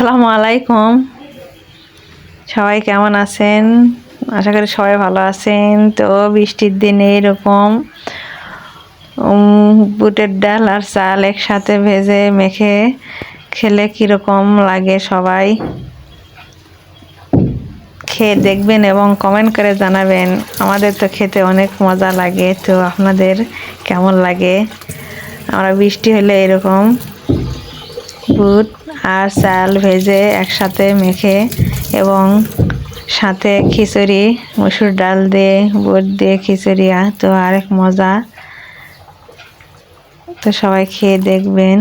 আসসালামু আলাইকুম। সবাই কেমন আছেন? আশা করি সবাই ভালো আছেন। তো বৃষ্টির দিনে এরকম বুটের ডাল আর চাল একসাথে ভেজে মেখে খেলে কীরকম লাগে সবাই? খেয়ে দেখবেন এবং কমেন্ট করে জানাবেন। আমাদের তো খেতে অনেক মজা লাগে। তো আপনাদের কেমন লাগে? আমরা বৃষ্টি হলে এরকম বুট আর চাল ভেজে একসাথে মেখে এবং সাথে খিচুড়ি, মসুর ডাল দিয়ে, বুট দিয়ে খিচুড়ি। তো আরেক মজা। তো সবাই খেয়ে দেখবেন।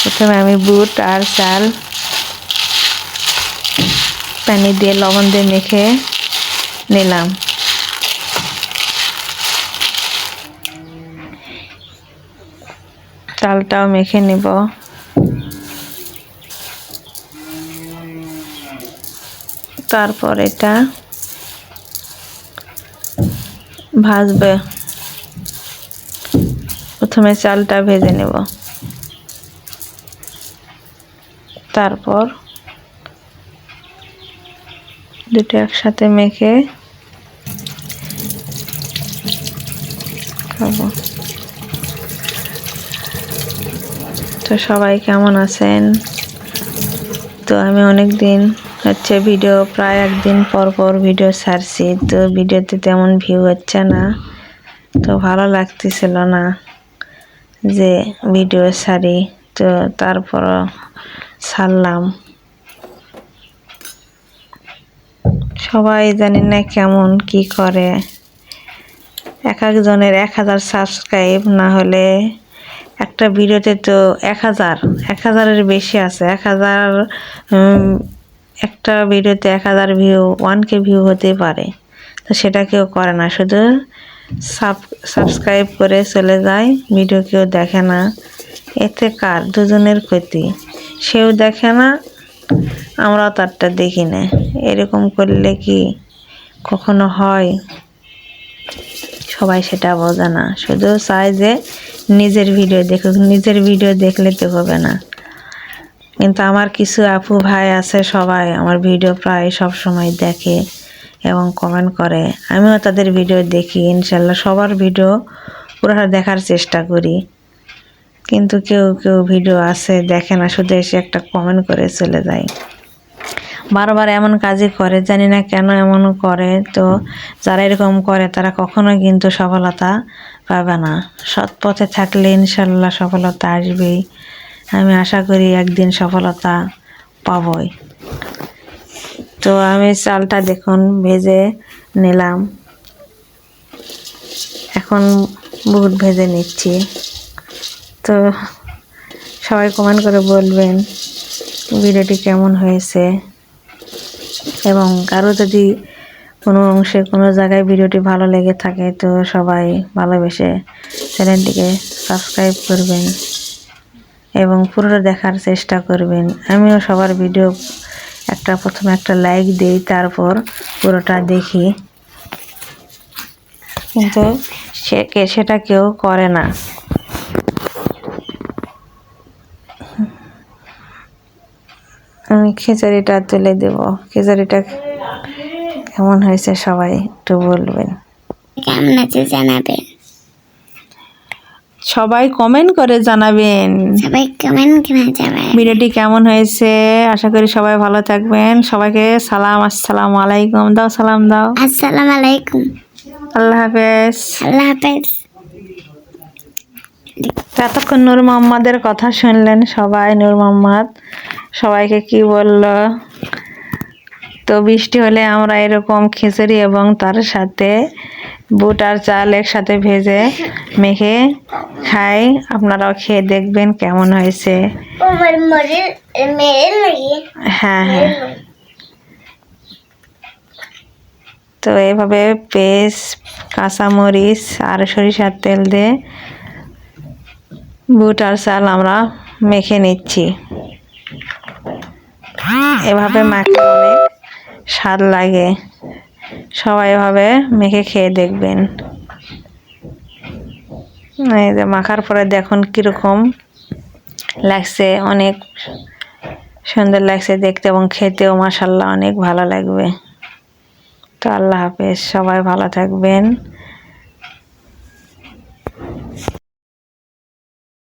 প্রথমে আমি বুট আর চাল পানি দিয়ে লবণ দিয়ে মেখে নিলাম। চালটাও মেখে নিব। তারপর এটা ভাজবে। প্রথমে চালটা ভেজে নেব। তারপর দুটো একসাথে মেখে খাব। তো সবাই কেমন আছেন? তো আমি অনেক দিন হচ্ছে ভিডিও প্রায় একদিন পর পর ভিডিও ছাড়ছি। তো ভিডিওতে তেমন ভিউ হচ্ছে না। তো ভালো লাগতেছিল না যে ভিডিও ছাড়ি। তো তারপর ছাড়লাম। সবাই জানি না কেমন, কি করে। এক একজনের এক হাজার সাবস্ক্রাইব না হলে একটা ভিডিওতে তো এক হাজার, এক হাজারের বেশি আছে। এক হাজার একটা ভিডিওতে এক হাজার ভিউ ওয়ান কে ভিউ হতে পারে। তো সেটা কেউ করে না, শুধু সাব সাবস্ক্রাইব করে চলে যায় ভিডিও কেউ দেখে না। এতে কার? দুজনের ক্ষতি। সেও দেখে না, আমরাও তারটা দেখি না। এরকম করলে কি কখনো হয়? সবাই সেটা বোঝে না। শুধু চায় যে নিজের ভিডিও দেখুক, নিজের ভিডিও দেখলে তো হবে না। কিন্তু আমার কিছু আপু ভাই আছে সবাই আমার ভিডিও প্রায় সব সময় দেখে এবং কমেন্ট করে। আমিও তাদের ভিডিও দেখি, ইনশাল্লাহ সবার ভিডিও পুরোটা দেখার চেষ্টা করি। কিন্তু কেউ কেউ ভিডিও আছে, দেখে না, শুধু এসে একটা কমেন্ট করে চলে যায়। বারবার এমন কাজই করে, জানি না কেন এমন করে। তো যারা এরকম করে, তারা কখনো কিন্তু সফলতা পাবে না। সৎ পথে থাকলে ইনশাল্লাহ সফলতা আসবেই। আমি আশা করি একদিন সফলতা পাবই। তো আমি চালটা দেখুন, ভেজে নিলাম। এখন বুট ভেজে নিচ্ছি। তো সবাই কমেন্ট করে বলবেন, ভিডিওটি কেমন হয়েছে? এবং কারও যদি কোনো অংশে, কোনো জায়গায় ভিডিওটি ভালো লেগে থাকে, তো সবাই ভালোবেসে চ্যানেলটিকে সাবস্ক্রাইব করবেন। এবং পুরোটা দেখার চেষ্টা করবেন। আমিও সবার ভিডিও একটা প্রথমে একটা লাইক দিই, তারপর পুরোটা দেখি। কিন্তু সে সেটা কেউ করে না। আমি খিচুড়িটা তুলে দেব। খিচুড়িটা কেমন হয়েছে সবাই একটু বলবেন। কেমন আছে জানাবেন। সবাই কমেন্ট করে জানাবেন। সবাই কমেন্ট করে যাবেন ভিডিওটি কেমন হয়েছে? আশা করি সবাই ভালো থাকবেন। সবাইকে সালাম আসসালামু আলাইকুম। দাও সালাম দাও। আসসালামু আলাইকুম। আল্লাহ হাফেজ। আল্লাহ হাফেজ। এতক্ষণ নূর মোহাম্মদের কথা শুনলেন সবাই নূর মোহাম্মদ। সবাইকে কি বলল? তো বৃষ্টি হলে আমরা এরকম খিচুড়ি এবং তার সাথে বুট আর চাল একসাথে ভেজে মেখে খাই আপনারাও খেয়ে দেখবেন কেমন হয়েছে। হ্যাঁ হ্যাঁ। তো এভাবে পেস্ট কাঁচামরিচ আর সরিষার তেল দিয়ে বুট আর চাল আমরা মেখে নিচ্ছি। এভাবে মাখলে অনেক স্বাদ লাগে। সবাই এভাবে মেখে খেয়ে দেখবেন। এই যে মাখার পরে দেখুন কীরকম লাগছে, অনেক সুন্দর লাগছে দেখতে এবং খেতেও মাসাল্লাহ অনেক ভালো লাগবে। তো আল্লাহ হাফেজ, সবাই ভালো থাকবেন।